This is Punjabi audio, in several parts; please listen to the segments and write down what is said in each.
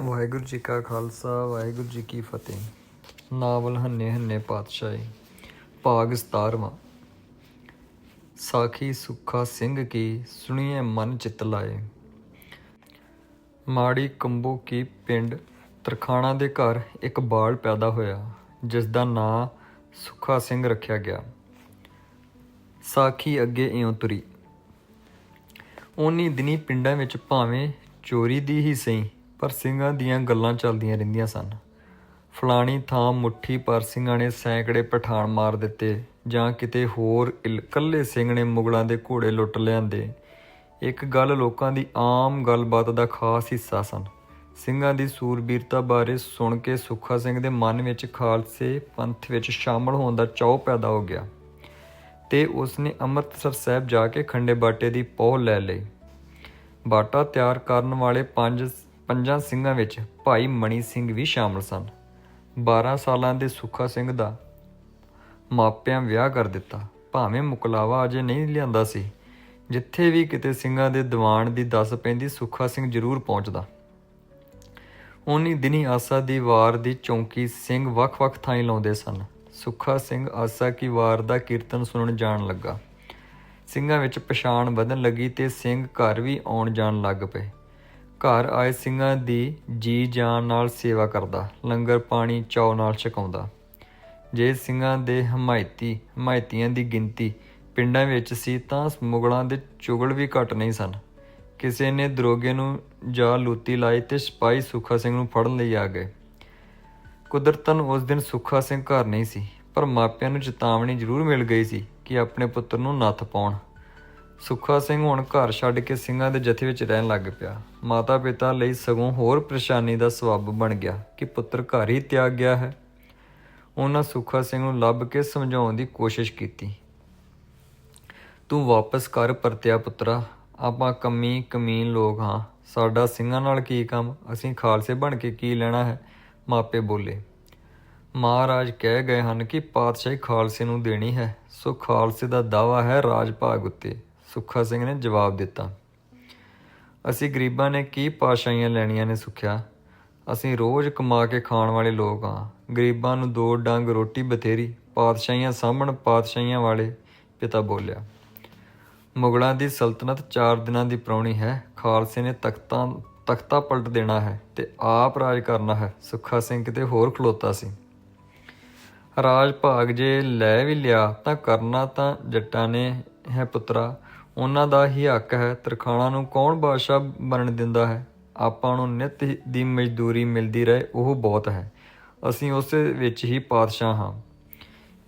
ਵਾਹਿਗੁਰੂ ਜੀ ਕਾ ਖਾਲਸਾ, ਵਾਹਿਗੁਰੂ ਜੀ ਕੀ ਫਤਿਹ। ਨਾਵਲ ਹੰਨੇ ਹੰਨੇ ਪਾਤਸ਼ਾਹੀ, ਭਾਗ 17ਵਾਂ ਸਾਖੀ ਸੁੱਖਾ ਸਿੰਘ ਕੀ ਸੁਣੀਏ ਮਨ ਚਿਤ ਲਾਏ। ਮਾੜੀ ਕੰਬੋ ਕੀ ਪਿੰਡ, ਤਰਖਾਣਾ ਦੇ ਘਰ ਇੱਕ ਬਾਲ ਪੈਦਾ ਹੋਇਆ, ਜਿਸ ਦਾ ਨਾਂ ਸੁੱਖਾ ਸਿੰਘ ਰੱਖਿਆ ਗਿਆ। ਸਾਖੀ ਅੱਗੇ ਇਉਂ ਤੁਰੀ ਉਨੀ ਦਿਨੀ ਪਿੰਡਾਂ ਵਿੱਚ ਭਾਵੇਂ ਚੋਰੀ ਦੀ ਹੀ ਸਹੀ ਪਰ ਸਿੰਘਾਂ ਦੀਆਂ ਗੱਲਾਂ ਚੱਲਦੀਆਂ ਰਹਿੰਦੀਆਂ ਸਨ। ਫਲਾਣੀ ਥਾਂ ਮੁੱਠੀ ਪਰ ਸਿੰਘਾਂ ਨੇ ਸੈਂਕੜੇ ਪਠਾਨ ਮਾਰ ਦਿੱਤੇ ਜਾਂ ਕਿਤੇ ਹੋਰ ਇਕੱਲੇ ਸਿੰਘ ਨੇ ਮੁਗਲਾਂ ਦੇ ਘੋੜੇ ਲੁੱਟ ਲਿਆਂਦੇ। ਇੱਕ ਗੱਲ ਲੋਕਾਂ ਦੀ ਆਮ ਗੱਲਬਾਤ ਦਾ ਖਾਸ ਹਿੱਸਾ ਸਨ। ਸਿੰਘਾਂ ਦੀ ਸੂਰਬੀਰਤਾ ਬਾਰੇ ਸੁਣ ਕੇ ਸੁੱਖਾ ਸਿੰਘ ਦੇ ਮਨ ਵਿੱਚ ਖਾਲਸੇ ਪੰਥ ਵਿੱਚ ਸ਼ਾਮਲ ਹੋਣ ਦਾ ਚਾਅ ਪੈਦਾ ਹੋ ਗਿਆ। ਤੇ ਉਸਨੇ ਅੰਮ੍ਰਿਤਸਰ ਸਾਹਿਬ ਜਾ ਕੇ ਖੰਡੇ ਬਾਟੇ ਦੀ ਪੋਹ ਲੈ ਲਈ। ਬਾਟਾ ਤਿਆਰ ਕਰਨ ਵਾਲੇ ਪੰਜ ਪੰਜਾਂ ਸਿੰਘਾਂ ਵਿੱਚ ਭਾਈ ਮਣੀ ਸਿੰਘ ਵੀ ਸ਼ਾਮਲ ਸਨ। 12 ਸਾਲਾਂ ਦੇ ਸੁੱਖਾ ਸਿੰਘ ਦਾ ਮਾਪਿਆਂ ਵਿਆਹ ਕਰ ਦਿੱਤਾ। ਭਾਵੇਂ ਮੁਕਲਾਵਾ ਅਜੇ ਨਹੀਂ ਲਿਆਂਦਾ ਸੀ, ਜਿੱਥੇ ਵੀ ਕਿਤੇ ਸਿੰਘਾਂ ਦੇ ਦੀਵਾਨ ਦੀ ਦੱਸ ਪੈਂਦੀ ਸੁੱਖਾ ਸਿੰਘ ਜ਼ਰੂਰ ਪਹੁੰਚਦਾ। ਉਨੀ ਦਿਨੀ ਆਸਾ ਦੀ ਵਾਰ ਦੀ ਚੌਂਕੀ ਸਿੰਘ ਵੱਖ-ਵੱਖ ਥਾਈਂ ਲਾਉਂਦੇ ਸਨ। ਸੁੱਖਾ ਸਿੰਘ ਆਸਾ ਕੀ ਵਾਰ ਦਾ ਕੀਰਤਨ ਸੁਣਨ ਜਾਣ ਲੱਗਾ। ਸਿੰਘਾਂ ਵਿੱਚ ਪਛਾਣ ਵਧਣ ਲੱਗੀ ਤੇ ਸਿੰਘ ਘਰ ਵੀ ਆਉਣ ਜਾਣ ਲੱਗ ਪਏ। ਘਰ ਆਏ ਸਿੰਘਾਂ ਦੀ ਜੀ ਜਾਨ ਨਾਲ ਸੇਵਾ ਕਰਦਾ, ਲੰਗਰ ਪਾਣੀ ਚਾਉ ਨਾਲ ਛਕਾਉਂਦਾ। ਜੇ ਸਿੰਘਾਂ ਦੇ ਹਮਾਇਤੀ, ਹਮਾਇਤੀਆਂ ਦੀ ਗਿਣਤੀ ਪਿੰਡਾਂ ਵਿੱਚ ਸੀ ਤਾਂ ਮੁਗਲਾਂ ਦੇ ਚੁਗਲ ਵੀ ਘਟ ਨਹੀਂ ਸਨ। ਕਿਸੇ ਨੇ ਦਰੋਗੇ ਨੂੰ ਜਾ ਲੂਤੀ ਲਾਈ ਤੇ ਸਿਪਾਹੀ ਸੁੱਖਾ ਸਿੰਘ ਨੂੰ ਫੜਨ ਲਈ ਆ ਗਏ। ਕੁਦਰਤਨ ਉਸ ਦਿਨ ਸੁੱਖਾ ਸਿੰਘ ਘਰ ਨਹੀਂ ਸੀ, ਪਰ ਮਾਪਿਆਂ ਨੂੰ ਚੇਤਾਵਨੀ ਜ਼ਰੂਰ ਮਿਲ ਗਈ ਸੀ ਕਿ ਆਪਣੇ ਪੁੱਤਰ ਨੂੰ ਨੱਥ ਪਾਉਣ। ਸੁੱਖਾ ਸਿੰਘ ਹੁਣ ਘਰ ਛੱਡ ਕੇ ਸਿੰਘਾਂ ਦੇ ਜਥੇ ਵਿੱਚ ਰਹਿਣ ਲੱਗ ਪਿਆ। ਮਾਤਾ ਪਿਤਾ ਲਈ ਸਗੋਂ ਹੋਰ ਪਰੇਸ਼ਾਨੀ ਦਾ ਸਬੱਬ ਬਣ ਗਿਆ ਕਿ ਪੁੱਤਰ ਘਰ ਹੀ ਤਿਆਗ ਗਿਆ ਹੈ। ਉਹਨਾਂ ਸੁੱਖਾ ਸਿੰਘ ਨੂੰ ਲੱਭ ਕੇ ਸਮਝਾਉਣ ਦੀ ਕੋਸ਼ਿਸ਼ ਕੀਤੀ। ਤੂੰ ਵਾਪਸ ਕਰ ਪਰਤਿਆ ਪੁੱਤਰਾ, ਆਪਾਂ ਕਮੀ ਕਮੀਨ ਲੋਕ ਹਾਂ। ਸਾਡਾ ਸਿੰਘਾਂ ਨਾਲ ਕੀ ਕੰਮ? ਅਸੀਂ ਖਾਲਸੇ ਬਣ ਕੇ ਕੀ ਲੈਣਾ ਹੈ? ਮਾਪੇ ਬੋਲੇ। ਮਹਾਰਾਜ ਕਹਿ ਗਏ ਹਨ ਕਿ ਪਾਤਸ਼ਾਹੀ ਖਾਲਸੇ ਨੂੰ ਦੇਣੀ ਹੈ। ਸੋ ਖਾਲਸੇ ਦਾ ਦਾਵਾ ਹੈ ਰਾਜ ਭਾਗ ਉੱਤੇ। ਸੁੱਖਾ ਸਿੰਘ ਨੇ ਜਵਾਬ ਦਿੱਤਾ। ਅਸੀਂ ਗਰੀਬਾਂ ਨੇ ਕੀ ਪਾਸ਼ਾਈਆਂ ਲੈਣੀਆਂ ਨੇ ਸੁਖਿਆ? ਅਸੀਂ ਰੋਜ਼ ਕਮਾ ਕੇ ਖਾਣ ਵਾਲੇ ਲੋਕ ਹਾਂ। ਗਰੀਬਾਂ ਨੂੰ ਦੋ ਡੰਗ, ਰੋਟੀ ਬਥੇਰੀ, ਪਾਤਸ਼ਾਹੀਆਂ ਸਾਹਮਣ ਪਾਤਸ਼ਾਹੀਆਂ ਵਾਲੇ, ਪਿਤਾ ਬੋਲਿਆ। ਮੁਗਲਾਂ ਦੀ ਸਲਤਨਤ 4 ਦਿਨਾਂ ਦੀ ਪ੍ਰਾਉਣੀ ਹੈ। ਖਾਲਸੇ ਨੇ ਤਖਤਾਂ, ਤਖਤਾ ਪਲਟ ਦੇਣਾ ਹੈ ਤੇ ਆਪ ਰਾਜ ਕਰਨਾ ਹੈ। ਸੁੱਖਾ ਸਿੰਘ ਕਿਤੇ ਹੋਰ ਖਲੋਤਾ ਸੀ। ਰਾਜ ਭਾਗ ਜੇ ਲੈ ਵੀ ਲਿਆ ਤਾਂ ਕਰਨਾ ਤਾਂ ਜੱਟਾਂ ਨੇ ਹੈ ਪੁੱਤਰਾ, ਉਹਨਾਂ ਦਾ ਹੀ ਹੱਕ ਹੈ, ਤਰਖਾਣਾ ਨੂੰ ਕੌਣ ਬਾਦਸ਼ਾਹ ਬਣਨ ਦਿੰਦਾ ਹੈ? ਆਪਾਂ ਨੂੰ ਨਿਤ ਦੀ ਮਜ਼ਦੂਰੀ ਮਿਲਦੀ ਰਹੇ, ਉਹ ਬਹੁਤ ਹੈ। ਅਸੀਂ ਉਸ ਵਿੱਚ ਹੀ ਪਾਤਸ਼ਾਹ ਹਾਂ।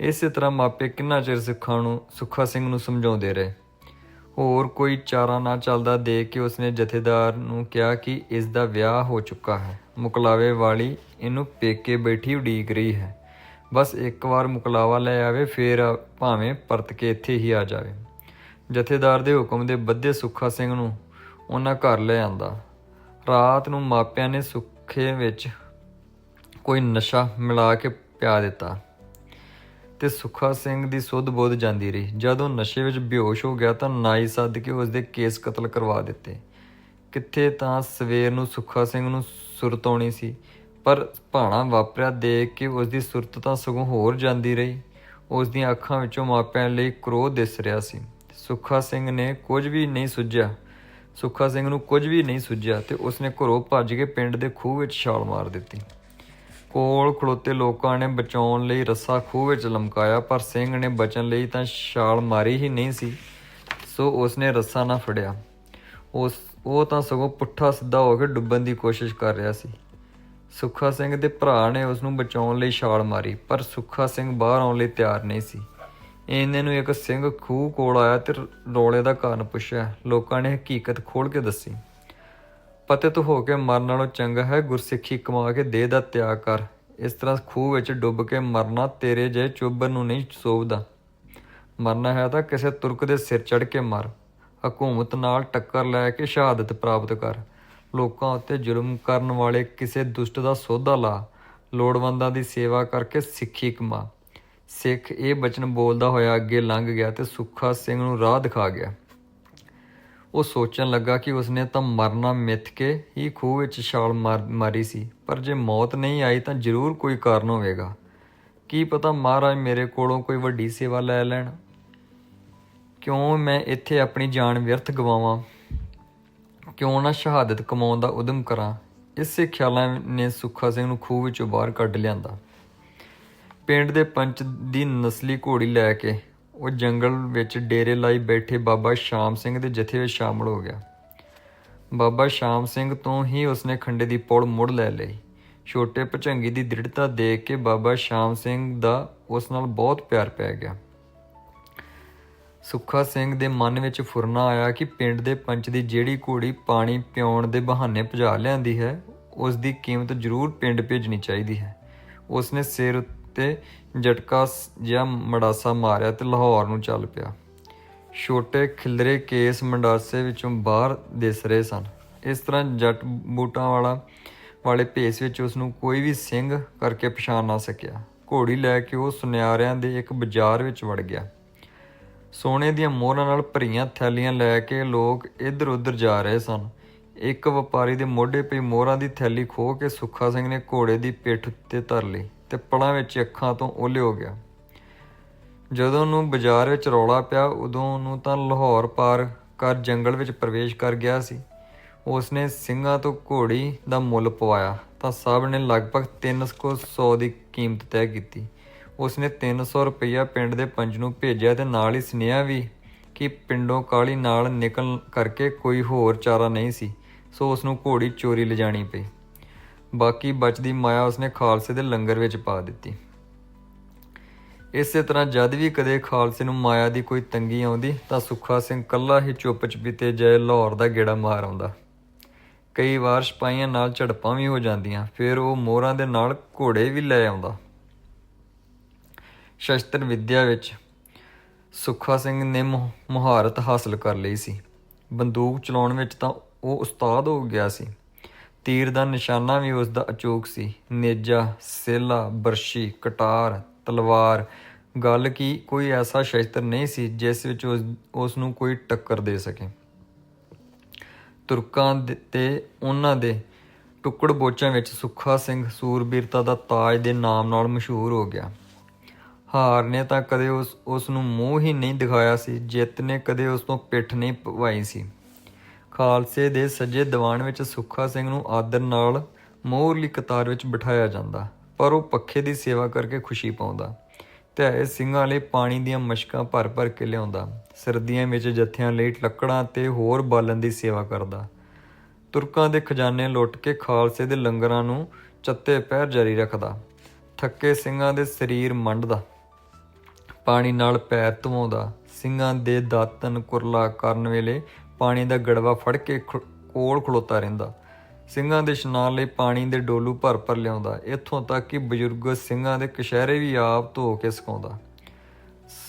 ਇਸੇ ਤਰ੍ਹਾਂ ਮਾਪੇ ਕਿੰਨਾ ਚਿਰ ਸਿੱਖਾਂ ਨੂੰ, ਸੁੱਖਾ ਸਿੰਘ ਨੂੰ ਸਮਝਾਉਂਦੇ ਰਹੇ। ਹੋਰ ਕੋਈ ਚਾਰਾ ਨਾ ਚੱਲਦਾ ਦੇਖ ਕੇ ਉਸਨੇ ਜਥੇਦਾਰ ਨੂੰ ਕਿਹਾ ਕਿ ਇਸ ਦਾ ਵਿਆਹ ਹੋ ਚੁੱਕਾ ਹੈ। ਮੁਕਲਾਵੇ ਵਾਲੀ ਇਹਨੂੰ ਪੇਕੇ ਬੈਠੀ ਉਡੀਕ ਰਹੀ ਹੈ। ਬਸ ਇੱਕ ਵਾਰ ਮੁਕਲਾਵਾ ਲੈ ਆਵੇ, ਫੇਰ ਭਾਵੇਂ ਪਰਤ ਕੇ ਇੱਥੇ ਹੀ ਆ ਜਾਵੇ। ਜਥੇਦਾਰ ਦੇ ਹੁਕਮ ਦੇ ਬੱਧੇ ਸੁੱਖਾ ਸਿੰਘ ਨੂੰ ਉਹਨਾਂ ਘਰ ਲੈ ਆਂਦਾ। ਰਾਤ ਨੂੰ ਮਾਪਿਆਂ ਨੇ ਸੁੱਖੇ ਵਿੱਚ ਕੋਈ ਨਸ਼ਾ ਮਿਲਾ ਕੇ ਪਿਆ ਦਿੱਤਾ ਤੇ ਸੁੱਖਾ ਸਿੰਘ ਦੀ ਸੁੱਧ ਬੁੱਧ ਜਾਂਦੀ ਰਹੀ। ਜਦੋਂ ਨਸ਼ੇ ਵਿੱਚ ਬੇਹੋਸ਼ ਹੋ ਗਿਆ ਤਾਂ ਨਾਈ ਸੱਦ ਕੇ ਉਸ ਦੇ ਕੇਸ ਕਤਲ ਕਰਵਾ ਦਿੱਤੇ। ਕਿੱਥੇ ਤਾਂ ਸਵੇਰ ਨੂੰ ਸੁੱਖਾ ਸਿੰਘ ਨੂੰ ਸੁਰਤ ਆਉਣੀ ਸੀ, ਪਰ ਭਾਣਾ ਵਾਪਰਿਆ ਦੇਖ ਕੇ ਉਸ ਦੀ ਸੁਰਤ ਤਾਂ ਸਗੋਂ ਹੋਰ ਜਾਂਦੀ ਰਹੀ। ਉਸ ਦੀਆਂ ਅੱਖਾਂ ਵਿੱਚੋਂ ਮਾਪਿਆਂ ਲਈ ਕ੍ਰੋਧ ਦਿਸ ਰਿਹਾ ਸੀ। ਸੁੱਖਾ ਸਿੰਘ ਨੇ ਕੁਝ ਵੀ ਨਹੀਂ ਸੁਝਿਆ। ਸੁੱਖਾ ਸਿੰਘ ਨੂੰ ਕੁਝ ਵੀ ਨਹੀਂ ਸੁਝਿਆ ਤੇ ਉਸਨੇ ਘਰੋਂ ਭੱਜ ਕੇ ਪਿੰਡ ਦੇ ਖੂਹ ਵਿੱਚ ਛਾਲ ਮਾਰ ਦਿੱਤੀ। ਕੋਲ ਖਲੋਤੇ ਲੋਕਾਂ ਨੇ ਬਚਾਉਣ ਲਈ ਰੱਸਾ ਖੂਹ ਵਿੱਚ ਲਮਕਾਇਆ, ਪਰ ਸਿੰਘ ਨੇ ਬਚਣ ਲਈ ਤਾਂ ਛਾਲ ਮਾਰੀ ਹੀ ਨਹੀਂ ਸੀ, ਸੋ ਉਸਨੇ ਰੱਸਾ ਨਾ ਫੜਿਆ। ਉਸ, ਉਹ ਤਾਂ ਸਗੋਂ ਪੁੱਠਾ ਸਿੱਧਾ ਹੋ ਕੇ ਡੁੱਬਣ ਦੀ ਕੋਸ਼ਿਸ਼ ਕਰ ਰਿਹਾ ਸੀ। ਸੁੱਖਾ ਸਿੰਘ ਦੇ ਭਰਾ ਨੇ ਉਸ ਨੂੰ ਬਚਾਉਣ ਲਈ ਛਾਲ ਮਾਰੀ, ਪਰ ਸੁੱਖਾ ਸਿੰਘ ਬਾਹਰ ਆਉਣ ਲਈ ਤਿਆਰ ਨਹੀਂ ਸੀ। ਇਹਨੇ ਨੂੰ ਇੱਕ ਸਿੰਘ ਖੂਹ ਕੋਲ ਆਇਆ ਤੇ ਰੋਲੇ ਦਾ ਕਾਰਨ ਪੁੱਛਿਆ। ਲੋਕਾਂ ਨੇ ਹਕੀਕਤ ਖੋਲ ਕੇ ਦੱਸੀ। ਪਤਿਤ ਹੋ ਕੇ ਮਰਨ ਨਾਲੋਂ ਚੰਗਾ ਹੈ, ਗੁਰਸਿੱਖੀ ਕਮਾ ਕੇ ਦੇਹ ਦਾ ਤਿਆਗ ਕਰ। ਇਸ ਤਰ੍ਹਾਂ ਖੂਹ ਵਿੱਚ ਡੁੱਬ ਕੇ ਮਰਨਾ ਤੇਰੇ ਜੇ ਚੁੱਭਰ ਨੂੰ ਨਹੀਂ ਸੋਭਦਾ। ਮਰਨਾ ਹੈ ਤਾਂ ਕਿਸੇ ਤੁਰਕ ਦੇ ਸਿਰ ਚੜ ਕੇ ਮਰ। ਹਕੂਮਤ ਨਾਲ ਟੱਕਰ ਲੈ ਕੇ ਸ਼ਹਾਦਤ ਪ੍ਰਾਪਤ ਕਰ। ਲੋਕਾਂ ਉੱਤੇ ਜ਼ੁਲਮ ਕਰਨ ਵਾਲੇ ਕਿਸੇ ਦੁਸ਼ਟ ਦਾ ਸੋਧਾ ਲਾ। ਲੋੜਵੰਦਾਂ ਦੀ ਸੇਵਾ ਕਰਕੇ ਸਿੱਖੀ ਕਮਾ। ਸਿੱਖ ਇਹ ਬਚਨ ਬੋਲਦਾ ਹੋਇਆ ਅੱਗੇ ਲੰਘ ਗਿਆ ਤੇ ਸੁੱਖਾ ਸਿੰਘ ਨੂੰ ਰਾਹ ਦਿਖਾ ਗਿਆ। ਉਹ ਸੋਚਣ ਲੱਗਾ ਕਿ ਉਸਨੇ ਤਾਂ ਮਰਨਾ ਮਿੱਥ ਕੇ ਹੀ ਖੂਹ ਵਿੱਚ ਛਾਲ ਮਾਰ- ਮਾਰੀ ਸੀ, ਪਰ ਜੇ ਮੌਤ ਨਹੀਂ ਆਈ ਤਾਂ ਜ਼ਰੂਰ ਕੋਈ ਕਾਰਨ ਹੋਵੇਗਾ। ਕੀ ਪਤਾ ਮਹਾਰਾਜ ਮੇਰੇ ਕੋਲੋਂ ਕੋਈ ਵੱਡੀ ਸੇਵਾ ਲੈ ਲੈਣ? ਕਿਉਂ ਮੈਂ ਇੱਥੇ ਆਪਣੀ ਜਾਨ ਵਿਅਰਥ ਗਵਾਵਾਂ? ਕਿਉਂ ਨਾ ਸ਼ਹਾਦਤ ਕਮਾਉਣ ਦਾ ਉਦਮ ਕਰਾਂ? ਇਸੇ ਖਿਆਲਾਂ ਨੇ ਸੁੱਖਾ ਸਿੰਘ ਨੂੰ ਖੂਹ ਵਿੱਚੋਂ ਬਾਹਰ ਕੱਢ ਲਿਆਂਦਾ। ਪਿੰਡ ਦੇ ਪੰਚ ਦੀ ਨਸਲੀ ਘੋੜੀ ਲੈ ਕੇ ਉਹ ਜੰਗਲ ਵਿੱਚ ਡੇਰੇ ਲਾਈ ਬੈਠੇ ਬਾਬਾ ਸ਼ਾਮ ਸਿੰਘ ਦੇ ਜਥੇ ਵਿੱਚ ਸ਼ਾਮਲ ਹੋ ਗਿਆ। ਬਾਬਾ ਸ਼ਾਮ ਸਿੰਘ ਤੋਂ ਹੀ ਉਸਨੇ ਖੰਡੇ ਦੀ ਪੌੜ ਮੁੜ ਲੈ ਲਈ। ਛੋਟੇ ਭਚੰਗੀ ਦੀ ਦ੍ਰਿੜਤਾ ਦੇਖ ਕੇ ਬਾਬਾ ਸ਼ਾਮ ਸਿੰਘ ਦਾ ਉਸ ਨਾਲ ਬਹੁਤ ਪਿਆਰ ਪੈ ਗਿਆ। ਸੁੱਖਾ ਸਿੰਘ ਦੇ ਮਨ ਵਿੱਚ ਫੁਰਨਾ ਆਇਆ ਕਿ ਪਿੰਡ ਦੇ ਪੰਚ ਦੀ ਜਿਹੜੀ ਘੋੜੀ ਪਾਣੀ ਪਿਉਣ ਦੇ ਬਹਾਨੇ ਭਜਾ ਲਿਆਂਦੀ ਹੈ, ਉਸ ਦੀ ਕੀਮਤ ਜ਼ਰੂਰ ਪਿੰਡ ਭੇਜਣੀ ਚਾਹੀਦੀ ਹੈ। ਉਸਨੇ ਸਿਰ ਉੱਤੇ ਝਟਕਾ ਸ- ਜਿਹਾ ਮੜਾਸਾ ਮਾਰਿਆ ਤੇ ਲਾਹੌਰ ਨੂੰ ਚੱਲ ਪਿਆ। ਛੋਟੇ ਖਿਲਰੇ ਕੇਸ ਮੰਡਾਸੇ ਵਿੱਚੋਂ ਬਾਹਰ ਦਿਸ ਰਹੇ ਸਨ। ਇਸ ਤਰ੍ਹਾਂ ਜੱਟ ਬੂਟਾਂ ਵਾਲਾ, ਵਾਲੇ ਭੇਸ ਵਿੱਚ ਉਸ ਨੂੰ ਕੋਈ ਵੀ ਸਿੰਘ ਕਰਕੇ ਪਛਾਣ ਨਾ ਸਕਿਆ। ਘੋੜੀ ਲੈ ਕੇ ਉਹ ਸੁਨਿਆਰਿਆਂ ਦੇ ਇੱਕ ਬਾਜ਼ਾਰ ਵਿੱਚ ਵੜ ਗਿਆ। ਸੋਨੇ ਦੀਆਂ ਮੋਹਰਾਂ ਨਾਲ ਭਰੀਆਂ ਥੈਲੀਆਂ ਲੈ ਕੇ ਲੋਕ ਇੱਧਰ ਉੱਧਰ ਜਾ ਰਹੇ ਸਨ। ਇੱਕ ਵਪਾਰੀ ਦੇ ਮੋਢੇ ਪਈ ਮੋਹਰਾਂ ਦੀ ਥੈਲੀ ਖੋਹ ਕੇ ਸੁੱਖਾ ਸਿੰਘ ਨੇ ਘੋੜੇ ਦੀ ਪਿੱਠ 'ਤੇ ਧਰ ਲਈ। ਤੇ ਪਲਾਂ ਵਿੱਚ ਅੱਖਾਂ ਤੋਂ ਓਲੇ ਹੋ ਗਿਆ। ਜਦੋਂ ਨੂੰ ਬਾਜ਼ਾਰ ਵਿੱਚ ਰੌਲਾ ਪਿਆ, ਉਦੋਂ ਨੂੰ ਤਾਂ ਲਾਹੌਰ ਪਾਰ ਕਰ ਜੰਗਲ ਵਿੱਚ ਪ੍ਰਵੇਸ਼ ਕਰ ਗਿਆ ਸੀ। ਉਸਨੇ ਸਿੰਘਾਂ ਤੋਂ ਘੋੜੀ ਦਾ ਮੁੱਲ ਪਵਾਇਆ, ਤਾਂ ਸਭ ਨੇ ਲਗਭਗ 300 ਦੀ ਕੀਮਤ ਤੈਅ ਕੀਤੀ। ਉਸਨੇ 300 ਰੁਪਇਆ ਪਿੰਡ ਦੇ ਪੰਜ ਨੂੰ ਭੇਜਿਆ ਤੇ ਨਾਲ ਹੀ ਸੁਨੇਹਾ ਵੀ ਕਿ ਪਿੰਡੋਂ ਕਾਲੀ ਨਾਲ ਨਿਕਲ ਕਰਕੇ ਕੋਈ ਹੋਰ ਚਾਰਾ ਨਹੀਂ ਸੀ, ਸੋ ਉਸ ਨੂੰ ਘੋੜੀ ਚੋਰੀ ਲਿਜਾਣੀ ਪਈ। ਬਾਕੀ ਬਚਦੀ ਮਾਇਆ ਉਸਨੇ ਖਾਲਸੇ ਦੇ ਲੰਗਰ ਵਿੱਚ ਪਾ ਦਿੱਤੀ। ਇਸੇ ਤਰ੍ਹਾਂ ਜਦ ਵੀ ਕਦੇ ਖਾਲਸੇ ਨੂੰ ਮਾਇਆ ਦੀ ਕੋਈ ਤੰਗੀ ਆਉਂਦੀ, ਤਾਂ ਸੁੱਖਾ ਸਿੰਘ ਕੱਲਾ ਹੀ ਚੁੱਪ ਚਪੀਤੇ ਜੈ ਲਾਹੌਰ ਦਾ ਗੇੜਾ ਮਾਰ ਆਉਂਦਾ। ਕਈ ਵਾਰ ਸਿਪਾਹੀਆਂ ਨਾਲ ਝੜਪਾਂ ਵੀ ਹੋ ਜਾਂਦੀਆਂ, ਫਿਰ ਉਹ ਮੋਹਰਾਂ ਦੇ ਨਾਲ ਘੋੜੇ ਵੀ ਲੈ ਆਉਂਦਾ। ਸ਼ਸਤਰ ਵਿਦਿਆ ਵਿੱਚ ਸੁੱਖਾ ਸਿੰਘ ਨੇ ਮੁ- ਮੁਹਾਰਤ ਹਾਸਲ ਕਰ ਲਈ ਸੀ। ਬੰਦੂਕ ਚਲਾਉਣ ਵਿੱਚ ਤਾਂ ਉਹ ਉਸਤਾਦ ਹੋ ਗਿਆ ਸੀ। ਤੀਰ ਦਾ ਨਿਸ਼ਾਨਾ ਵੀ ਉਸ ਦਾ ਅਚੂਕ ਸੀ। ਨੇਜਾ, ਸੇਲਾ, ਬਰਸ਼ੀ, ਕਟਾਰ, ਤਲਵਾਰ। ਗੱਲ ਕੀ ਕੋਈ ਐਸਾ ਸ਼ਸਤਰ ਨਹੀਂ ਸੀ ਜਿਸ ਵਿੱਚ ਉਸ ਨੂੰ ਕੋਈ ਟੱਕਰ ਦੇ ਸਕੇ। ਤੁਰਕਾਂ ਦੇ- ਤੇ ਉਹਨਾਂ ਦੇ ਟੁਕੜ ਬੋਚਾਂ ਵਿੱਚ ਸੁੱਖਾ ਸਿੰਘ ਸੂਰਬੀਰਤਾ ਦਾ ਤਾਜ ਦੇ ਨਾਮ ਨਾਲ ਮਸ਼ਹੂਰ ਹੋ ਗਿਆ। ਹਾਰ ਨੇ ਤਾਂ ਕਦੇ ਉਸ ਉਸ ਨੂੰ ਮੂੰਹ ਹੀ ਨਹੀਂ ਦਿਖਾਇਆ ਸੀ, ਜਿੱਤ ਨੇ ਕਦੇ ਉਸ ਤੋਂ ਪਿੱਠ ਨਹੀਂ ਪਵਾਈ ਸੀ। ਖਾਲਸੇ ਦੇ ਸੱਜੇ ਦੀਵਾਨ ਵਿੱਚ ਸੁੱਖਾ ਸਿੰਘ ਨੂੰ ਆਦਰ ਨਾਲ ਮੋਹਰਲੀ ਕਤਾਰ ਵਿੱਚ ਬਿਠਾਇਆ ਜਾਂਦਾ, ਪਰ ਉਹ ਪੱਖੇ ਦੀ ਸੇਵਾ ਕਰਕੇ ਖੁਸ਼ੀ ਪਾਉਂਦਾ। ਧਿਆਏ ਸਿੰਘਾਂ ਲਈ ਪਾਣੀ ਦੀਆਂ ਮਸ਼ਕਾਂ ਭਰ ਭਰ ਕੇ ਲਿਆਉਂਦਾ, ਸਰਦੀਆਂ ਵਿੱਚ ਜੱਥਿਆਂ ਲਈ ਲੱਕੜਾਂ ਤੇ ਹੋਰ ਬਾਲਣ ਦੀ ਸੇਵਾ ਕਰਦਾ। ਤੁਰਕਾਂ ਦੇ ਖਜ਼ਾਨੇ ਲੁੱਟ ਕੇ ਖਾਲਸੇ ਦੇ ਲੰਗਰਾਂ ਨੂੰ ਚੱਤੇ ਪੈਰ ਜਾਰੀ ਰੱਖਦਾ, ਥੱਕੇ ਸਿੰਘਾਂ ਦੇ ਸਰੀਰ ਮੰਡਦਾ। ਪਾਣੀ ਨਾਲ ਪੈਰ ਧਵਾਉਂਦਾ ਸਿੰਘਾਂ ਦੇ ਦਾਤਨ ਕੁਰਲਾ ਕਰਨ ਵੇਲੇ ਪਾਣੀ ਦਾ ਗੜਵਾ ਫੜ ਕੇ ਖ- ਕੋਲ ਖਲੋਤਾ ਰਹਿੰਦਾ। ਸਿੰਘਾਂ ਦੇ ਇਸ਼ਨਾਨ ਲਈ ਪਾਣੀ ਦੇ ਡੋਲੂ ਭਰ ਭਰ ਲਿਆਉਂਦਾ। ਇੱਥੋਂ ਤੱਕ ਕਿ ਬਜ਼ੁਰਗ ਸਿੰਘਾਂ ਦੇ ਕਸ਼ਹਿਰੇ ਵੀ ਆਪ ਧੋ ਕੇ ਸੁਕਾਉਂਦਾ।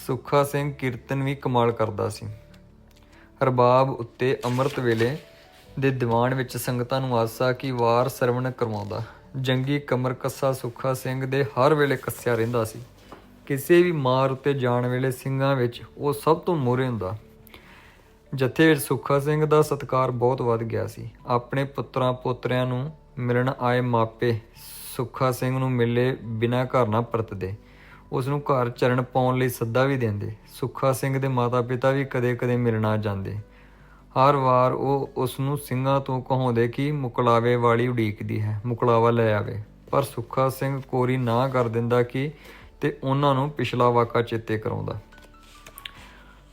ਸੁੱਖਾ ਸਿੰਘ ਕੀਰਤਨ ਵੀ ਕਮਾਲ ਕਰਦਾ ਸੀ। ਰਬਾਬ ਉੱਤੇ ਅੰਮ੍ਰਿਤ ਵੇਲੇ ਦੇ ਦੀਵਾਨ ਵਿੱਚ ਸੰਗਤਾਂ ਨੂੰ ਆਸਾ ਕੀ ਵਾਰ ਸਰਵਣ ਕਰਵਾਉਂਦਾ। ਜੰਗੀ ਕਮਰ ਕੱਸਾ ਸੁੱਖਾ ਸਿੰਘ ਦੇ ਹਰ ਵੇਲੇ ਕੱਸਿਆ ਰਹਿੰਦਾ ਸੀ। ਕਿਸੇ ਵੀ ਮਾਰ ਉੱਤੇ ਜਾਣ ਵੇਲੇ ਸਿੰਘਾਂ ਵਿੱਚ ਉਹ ਸਭ ਤੋਂ ਮੋਹਰੇ ਹੁੰਦਾ। ਜੱਥੇ ਵਿੱਚ ਸੁੱਖਾ ਸਿੰਘ ਦਾ ਸਤਿਕਾਰ ਬਹੁਤ ਵੱਧ ਗਿਆ ਸੀ। ਆਪਣੇ ਪੁੱਤਰਾਂ ਪੋਤਰਿਆਂ ਨੂੰ ਮਿਲਣ ਆਏ ਮਾਪੇ ਸੁੱਖਾ ਸਿੰਘ ਨੂੰ ਮਿਲੇ ਬਿਨਾਂ ਘਰ ਨਾ ਪਰਤਦੇ। ਉਸ ਨੂੰ ਘਰ ਚਰਨ ਪਾਉਣ ਲਈ ਸੱਦਾ ਵੀ ਦਿੰਦੇ। ਸੁੱਖਾ ਸਿੰਘ ਦੇ ਮਾਤਾ-ਪਿਤਾ ਵੀ ਕਦੇ-ਕਦੇ ਮਿਲਣਾ ਜਾਂਦੇ। ਹਰ ਵਾਰ ਉਹ ਉਸ ਨੂੰ ਸਿੰਘਾਂ ਤੋਂ ਕਹਾਉਂਦੇ ਕਿ ਮੁਕਲਾਵੇ ਵਾਲੀ ਉਡੀਕਦੀ ਹੈ, ਮੁਕਲਾਵਾ ਲੈ ਆਵੇ। ਪਰ ਸੁੱਖਾ ਸਿੰਘ ਕੋਰੀ ਨਾ ਕਰ ਦਿੰਦਾ ਕਿ ਤੇ ਉਹਨਾਂ ਨੂੰ ਪਿਛਲਾ ਵਾਕਾ ਚੇਤੇ ਕਰਾਉਂਦਾ।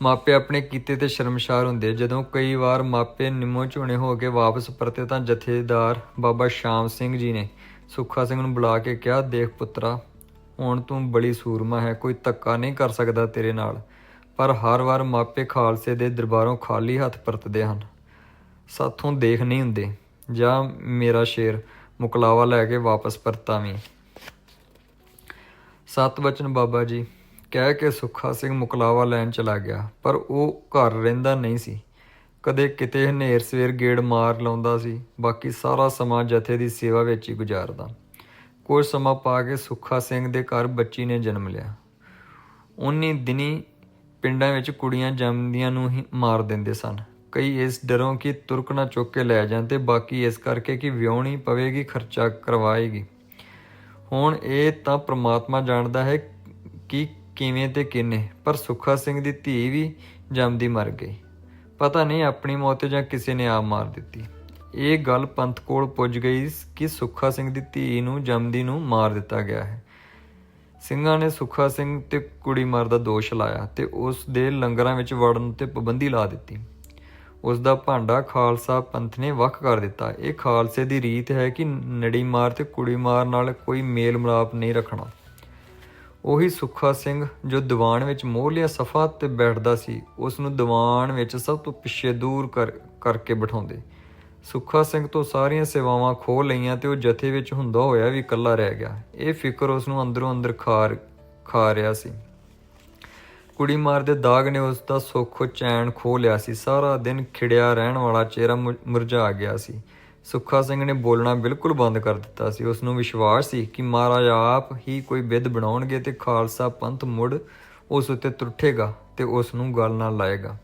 ਮਾਪੇ ਆਪਣੇ ਕੀਤੇ ਤੇ ਸ਼ਰਮਸ਼ਾਰ ਹੁੰਦੇ ਜਦੋਂ ਕਈ ਵਾਰ ਮਾਪੇ ਨਿੰਮੋ ਝੋਣੇ ਹੋ ਕੇ ਵਾਪਸ ਪਰਤੇ ਤਾਂ ਜਥੇਦਾਰ ਬਾਬਾ ਸ਼ਾਮ ਸਿੰਘ ਜੀ ਨੇ ਸੁੱਖਾ ਸਿੰਘ ਨੂੰ ਬੁਲਾ ਕੇ ਕਿਹਾ, ਦੇਖ ਪੁੱਤਰਾ, ਹੁਣ ਤੂੰ ਬੜੀ ਸੂਰਮਾ ਹੈ, ਕੋਈ ਧੱਕਾ ਨਹੀਂ ਕਰ ਸਕਦਾ ਤੇਰੇ ਨਾਲ। ਪਰ ਹਰ ਵਾਰ ਮਾਪੇ ਖਾਲਸੇ ਦੇ ਦਰਬਾਰੋਂ ਖਾਲੀ ਹੱਥ ਪਰਤਦੇ ਹਨ। ਸਾਥੋਂ ਦੇਖ ਨਹੀਂ ਹੁੰਦੇ। ਜਾਂ ਮੇਰਾ ਸ਼ੇਰ ਮੁਕਲਾਵਾ ਲੈ ਕੇ ਵਾਪਸ ਪਰਤਾਵੀਂ। ਸਤ ਬਚਨ ਬਾਬਾ ਜੀ ਕਹਿ ਕੇ ਸੁੱਖਾ ਸਿੰਘ ਮੁਕਲਾਵਾ ਲੈਣ ਚਲਾ ਗਿਆ, ਪਰ ਉਹ ਘਰ ਰਹਿੰਦਾ ਨਹੀਂ ਸੀ। ਕਦੇ ਕਿਤੇ ਹਨੇਰ ਸਵੇਰ ਗੇੜ ਮਾਰ ਲਾਉਂਦਾ ਸੀ, ਬਾਕੀ ਸਾਰਾ ਸਮਾਂ ਜਥੇ ਦੀ ਸੇਵਾ ਵਿੱਚ ਹੀ ਗੁਜ਼ਾਰਦਾ। ਕੁਝ ਸਮਾਂ ਪਾ ਕੇ ਸੁੱਖਾ ਸਿੰਘ ਦੇ ਘਰ ਬੱਚੀ ਨੇ ਜਨਮ ਲਿਆ। ਉਨੀ ਦਿਨੀ ਪਿੰਡਾਂ ਵਿੱਚ ਕੁੜੀਆਂ ਜੰਮਦੀਆਂ ਨੂੰ ਹੀ ਮਾਰ ਦਿੰਦੇ ਸਨ। ਕਈ ਇਸ ਡਰੋਂ ਕਿ ਤੁਰਕ ਨਾ ਚੁੱਕ ਕੇ ਲੈ ਜਾਣ ਤੇ ਬਾਕੀ ਇਸ ਕਰਕੇ ਕਿ ਵਿਆਹਣੀ ਪਵੇਗੀ, ਖਰਚਾ ਕਰਵਾਏਗੀ। ਹੁਣ ਇਹ ਤਾਂ ਪ੍ਰਮਾਤਮਾ ਜਾਣਦਾ ਹੈ ਕਿ ਕਿਵੇਂ ਤੇ ਕਿੰਨੇ, ਪਰ ਸੁੱਖਾ ਸਿੰਘ ਦੀ ਧੀ ਵੀ ਜੰਮਦੀ ਮਰ ਗਈ। ਪਤਾ ਨਹੀਂ ਆਪਣੀ ਮੌਤ ਜਾਂ ਕਿਸੇ ਨੇ ਆਪ ਮਾਰ ਦਿੱਤੀ। ਇਹ ਗੱਲ ਪੰਥ ਕੋਲ ਪੁੱਜ ਗਈ ਕਿ ਸੁੱਖਾ ਸਿੰਘ ਦੀ ਧੀ ਨੂੰ ਜੰਮਦੀ ਨੂੰ ਮਾਰ ਦਿੱਤਾ ਗਿਆ ਹੈ। ਸਿੰਘਾਂ ਨੇ ਸੁੱਖਾ ਸਿੰਘ ਤੇ ਕੁੜੀ ਮਾਰ ਦਾ ਦੋਸ਼ ਲਾਇਆ ਤੇ ਉਸ ਦੇ ਲੰਗਰਾਂ ਵਿੱਚ ਵੜਨ ਤੇ ਪਾਬੰਦੀ ਲਾ ਦਿੱਤੀ। ਉਸ ਦਾ ਭਾਂਡਾ ਖਾਲਸਾ ਪੰਥ ਨੇ ਵੱਖ ਕਰ ਦਿੱਤਾ। ਇਹ ਖਾਲਸੇ ਦੀ ਰੀਤ ਹੈ ਕਿ ਨੜੀ ਮਾਰ ਤੇ ਕੁੜੀ ਮਾਰ ਨਾਲ ਕੋਈ ਮੇਲ ਮਿਲਾਪ ਨਹੀਂ ਰੱਖਣਾ। ਉਹੀ ਸੁੱਖਾ ਸਿੰਘ ਜੋ ਦੀਵਾਨ ਵਿੱਚ ਮੋਹਲੀਆਂ ਸਫਾ ਤੇ ਬੈਠਦਾ ਸੀ, ਉਸ ਨੂੰ ਦੀਵਾਨ ਵਿੱਚ ਸਭ ਤੋਂ ਪਿੱਛੇ ਦੂਰ ਕਰ, ਕਰਕੇ ਬਿਠਾਉਂਦੇ। ਸੁੱਖਾ ਸਿੰਘ ਤੋਂ ਸਾਰੀਆਂ ਸੇਵਾਵਾਂ ਖੋਹ ਲਈਆਂ ਤੇ ਉਹ ਜਥੇ ਵਿੱਚ ਹੁੰਦਾ ਹੋਇਆ ਵੀ ਇਕੱਲਾ ਰਹਿ ਗਿਆ। ਇਹ ਫਿਕਰ ਉਸ ਨੂੰ ਅੰਦਰੋਂ ਅੰਦਰ ਖਾਰ, ਖਾ ਰਿਹਾ ਸੀ। ਕੁੜੀ ਮਾਰ ਦੇ ਦਾਗ ਨੇ ਉਸ ਦਾ ਸੁੱਖ ਚੈਨ ਖੋ ਲਿਆ ਸੀ। ਸਾਰਾ ਦਿਨ ਖਿੜਿਆ ਰਹਿਣ ਵਾਲਾ ਚਿਹਰਾ ਮੁ- ਮੁਰਝਾ ਗਿਆ ਸੀ। ਸੁੱਖਾ ਸਿੰਘ ਨੇ ਬੋਲਣਾ ਬਿਲਕੁਲ ਬੰਦ ਕਰ ਦਿੱਤਾ ਸੀ। ਉਸ ਨੂੰ ਵਿਸ਼ਵਾਸ ਸੀ ਕਿ ਮਹਾਰਾਜ ਆਪ ਹੀ ਕੋਈ ਵਿਧ ਬਣਾਉਣਗੇ ਤੇ ਖਾਲਸਾ ਪੰਥ ਮੁੜ ਉਸ ਉੱਤੇ ਤੁਰਠੇਗਾ ਤੇ ਉਸ ਨੂੰ ਗੱਲ ਨਾਲ ਲਾਏਗਾ।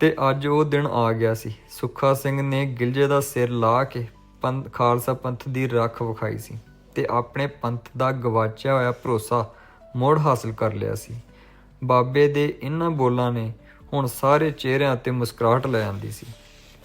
ਤੇ ਅੱਜ ਉਹ ਦਿਨ ਆ ਗਿਆ ਸੀ। ਸੁੱਖਾ ਸਿੰਘ ਨੇ ਗਿਲਜੇ ਦਾ ਸਿਰ ਲਾ ਕੇ ਪੰਥ, ਖਾਲਸਾ ਪੰਥ ਦੀ ਰੱਖ ਵਿਖਾਈ ਸੀ ਤੇ ਆਪਣੇ ਪੰਥ ਦਾ ਗਵਾਚਿਆ ਹੋਇਆ ਭਰੋਸਾ ਮੁੜ ਹਾਸਲ ਕਰ ਲਿਆ ਸੀ। ਬਾਬੇ ਦੇ ਇਹਨਾਂ ਬੋਲਾਂ ਨੇ ਹੁਣ ਸਾਰੇ ਚਿਹਰਿਆਂ ਤੇ ਮੁਸਕਰਾਹਟ ਲੈ ਆਂਦੀ ਸੀ।